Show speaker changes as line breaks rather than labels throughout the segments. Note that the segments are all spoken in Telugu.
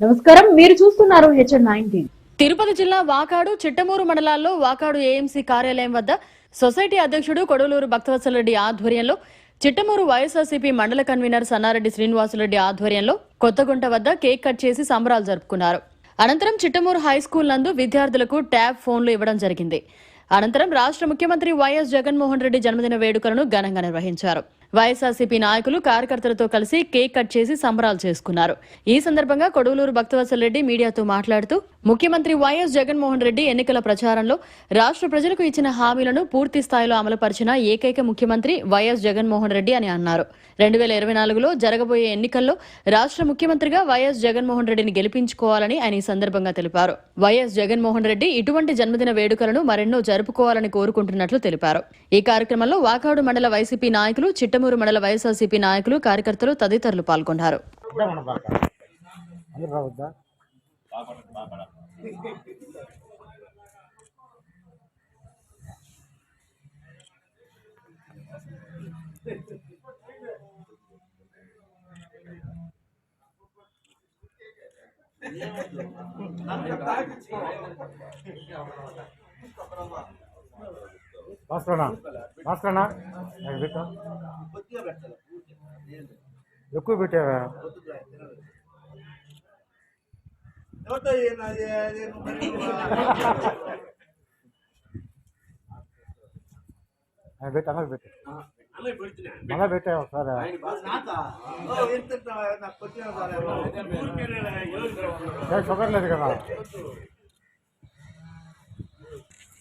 నమస్కారం. మీరు చూస్తున్నారు హెచ్ఎన్ నైన్టీన్.
తిరుపతి జిల్లా వాకాడు చిట్టమూరు మండలాల్లో వాకాడు ఏఎంసీ కార్యాలయం వద్ద సొసైటీ అధ్యక్షుడు కొడవలూరు భక్తవత్సలరెడ్డి ఆధ్వర్యంలో చిట్టమూరు వైఎస్ఆర్సీపీ మండల కన్వీనర్ సన్నారెడ్డి శ్రీనివాసులరెడ్డి ఆధ్వర్యంలో కొత్తగుంట వద్ద కేక్ కట్ చేసి సంబరాలు జరుపుకున్నారు. అనంతరం చిట్టమూరు హై స్కూల్ నందు విద్యార్థులకు ట్యాబ్ ఫోన్లు ఇవ్వడం జరిగింది. అనంతరం రాష్ట్ర ముఖ్యమంత్రి వైఎస్ జగన్మోహన్ రెడ్డి జన్మదిన వేడుకలను ఘనంగా నిర్వహించారు. వైఎస్ఆర్సీపీ నాయకులు కార్యకర్తలతో కలిసి కేక్ కట్ చేసి సంబరాలు చేసుకున్నారు. ఈ సందర్భంగా కొడవలూరు భక్తవత్సల రెడ్డి మీడియాతో మాట్లాడుతూ ముఖ్యమంత్రి వైఎస్ జగన్మోహన్ రెడ్డి ఎన్నికల ప్రచారంలో రాష్ట్ర ప్రజలకు ఇచ్చిన హామీలను పూర్తి స్థాయిలో అమలుపరిచిన ఏకైక ముఖ్యమంత్రి వైఎస్ జగన్మోహన్ రెడ్డి అని అన్నారు. రెండు వేల ఇరవై నాలుగులో జరగబోయే ఎన్నికల్లో రాష్ట్ర ముఖ్యమంత్రిగా వైఎస్ జగన్మోహన్ రెడ్డిని గెలిపించుకోవాలని ఆయన ఈ సందర్భంగా తెలిపారు. వైఎస్ జగన్మోహన్ రెడ్డి ఇటువంటి జన్మదిన వేడుకలను మరెన్నో జరుపుకోవాలని కోరుకుంటున్నట్లు తెలిపారు. ఈ కార్యక్రమంలో వాకాడు మండల వైసీపీ నాయకులు చిట్ట చిట్టమూరు మండల వైఎస్ఆర్సీపీ నాయకులు కార్యకర్తలు తదితరులు పాల్గొన్నారు.
ఇదే మన భాస్కరనా? భాస్కరనా? నాకు పెట్టా. ఎక్కువ పెట్టావా? నాకు పెట్టు అన్నది పెట్టు. మళ్ళా పెట్టావు సార్ షుగర్ లేదు కదా.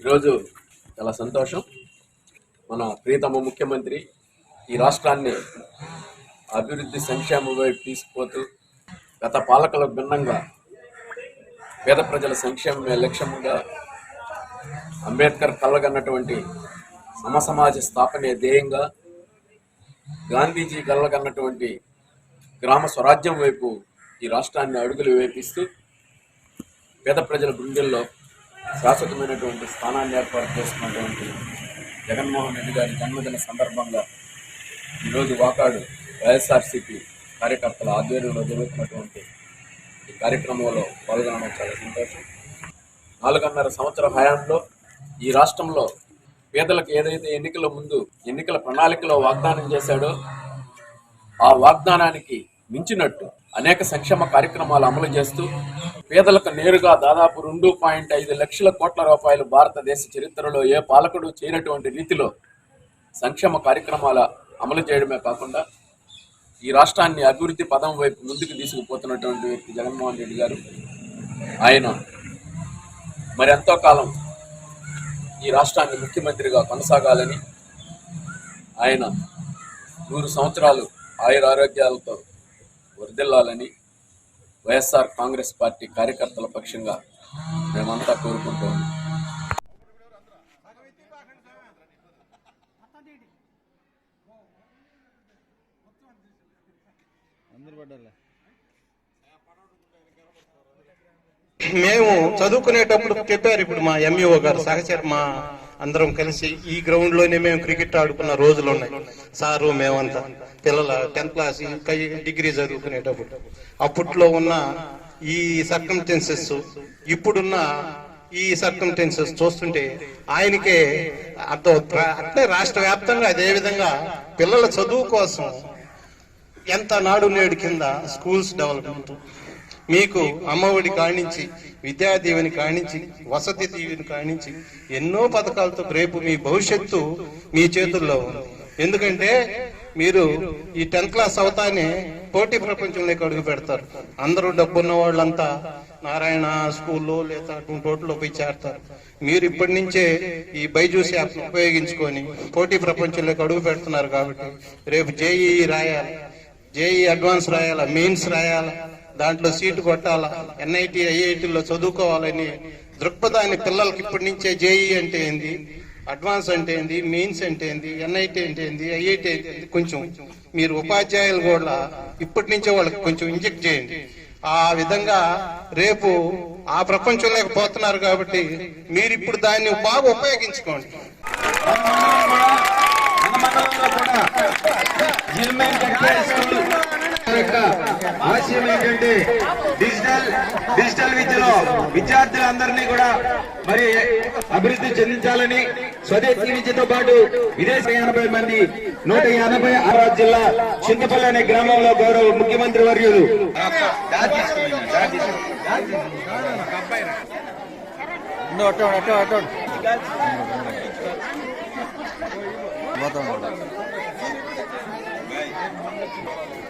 ఈరోజు చాలా సంతోషం. మన ప్రియతమ ముఖ్యమంత్రి ఈ రాష్ట్రాన్ని అభివృద్ధి సంక్షేమం వైపు తీసుకుపోతూ గత పాలకులకు భిన్నంగా పేద ప్రజల సంక్షేమమే లక్ష్యంగా అంబేద్కర్ కలగన్నటువంటి సమసమాజ స్థాపనే ధ్యేయంగా గాంధీజీ కలగన్నటువంటి గ్రామ స్వరాజ్యం వైపు ఈ రాష్ట్రాన్ని అడుగులు వేపిస్తూ పేద ప్రజల గుండెల్లో శాశ్వతమైనటువంటి స్థానాన్ని ఏర్పాటు చేసుకున్నటువంటి జగన్మోహన్ రెడ్డి గారి జన్మదిన సందర్భంగా ఈరోజు వాకాడు వైఎస్ఆర్సీపీ కార్యకర్తల ఆధ్వర్యంలో జరుగుతున్నటువంటి ఈ కార్యక్రమంలో పాల్గొనడం చాలా సంతోషం. నాలుగున్నర సంవత్సర హయాంలో ఈ రాష్ట్రంలో పేదలకు ఏదైతే ఎన్నికల ముందు ఎన్నికల ప్రణాళికలో వాగ్దానం చేశాడో ఆ వాగ్దానానికి మించినట్టు అనేక సంక్షేమ కార్యక్రమాలు అమలు చేస్తూ పేదలకు నేరుగా దాదాపు రెండు పాయింట్ ఐదు లక్షల కోట్ల రూపాయలు భారతదేశ చరిత్రలో ఏ పాలకుడు చేయనటువంటి రీతిలో సంక్షేమ కార్యక్రమాల అమలు చేయడమే కాకుండా ఈ రాష్ట్రాన్ని అభివృద్ధి పదం వైపు ముందుకు తీసుకుపోతున్నటువంటి వ్యక్తి జగన్మోహన్ రెడ్డి గారు ఆయన మరి ఎంతో కాలం ఈ రాష్ట్రాన్ని ముఖ్యమంత్రిగా కొనసాగాలని ఆయన నూరు సంవత్సరాలు ఆయుర ఆరోగ్యాలతో వర్ధిల్లాలని వైఎస్ఆర్ కాంగ్రెస్ పార్టీ కార్యకర్తల పక్షంగా మేమంతా కోరుకుంటాము
మేము చదువుకునేటప్పుడు చెప్పారు ఇప్పుడు మా ఎంఈఓ గారు సహచర మా అందరం కలిసి ఈ గ్రౌండ్లోనే మేము క్రికెట్ ఆడుకున్న రోజులు ఉన్నాయి. సారు మేమంతా పిల్లల టెన్త్ క్లాస్ ఇంకా డిగ్రీ చదువుకునేటప్పుడు. అప్పట్లో ఉన్న ఈ సర్కంటెన్సెస్ ఇప్పుడున్న ఈ సర్కంటెన్సెస్ చూస్తుంటే ఆయనకే అర్థం అట్లే రాష్ట్ర వ్యాప్తంగా అదే విధంగా పిల్లల చదువు కోసం ఎంత నాడు నేడు కింద స్కూల్స్ డెవలప్మెంట్ మీకు అమ్మఒడి కాణించి విద్యా దీవెని వసతి దీవెని కానించి ఎన్నో పథకాలతో రేపు మీ భవిష్యత్తు మీ చేతుల్లో ఉంది. ఎందుకంటే మీరు ఈ టెన్త్ క్లాస్ అవుతానే పోటీ ప్రపంచంలోకి అడుగు పెడతారు. అందరూ డబ్బున్న వాళ్ళంతా నారాయణ స్కూల్లో లేదా అటువంటి పోయి చేరతారు. మీరు ఇప్పటి నుంచే ఈ బైజూస్ యాప్ ఉపయోగించుకొని పోటీ ప్రపంచంలోకి అడుగు పెడుతున్నారు కాబట్టి రేపు జేఈ రాయాలి జేఈ అడ్వాన్స్ రాయాలా మెయిన్స్ రాయాలా దాంట్లో సీటు కొట్టాలా? ఎన్ఐటి ఐఐటిలో చదువుకోవాలని దృక్పథాన్ని పిల్లలకి ఇప్పటి నుంచే జేఈ అంటే ఏంది? అడ్వాన్స్ అంటే ఏంది? మెయిన్స్ అంటే ఏంది? ఎన్ఐటి అంటే ఏంది? ఐఐటి అంటే ఏంది? కొంచెం మీరు ఉపాధ్యాయులు కూడా ఇప్పటి నుంచే వాళ్ళకి కొంచెం ఇంజెక్ట్ చేయండి. ఆ విధంగా రేపు ఆ ప్రపంచంలోకి పోతున్నారు కాబట్టి మీరు ఇప్పుడు దాన్ని బాగా ఉపయోగించుకోండి.
కూడా యొక్క ఆశయం ఏంటంటే డిజిటల్ డిజిటల్ విద్యలో విద్యార్థులందరినీ కూడా మరి అభివృద్ధి చెందించాలని స్వదేశీ విద్యతో పాటు విదేశీ ఎనభై మంది నూట ఎనభై ఆరు జిల్లా చింతపల్లి అనే గ్రామంలో గౌరవ ముఖ్యమంత్రి వర్యులు.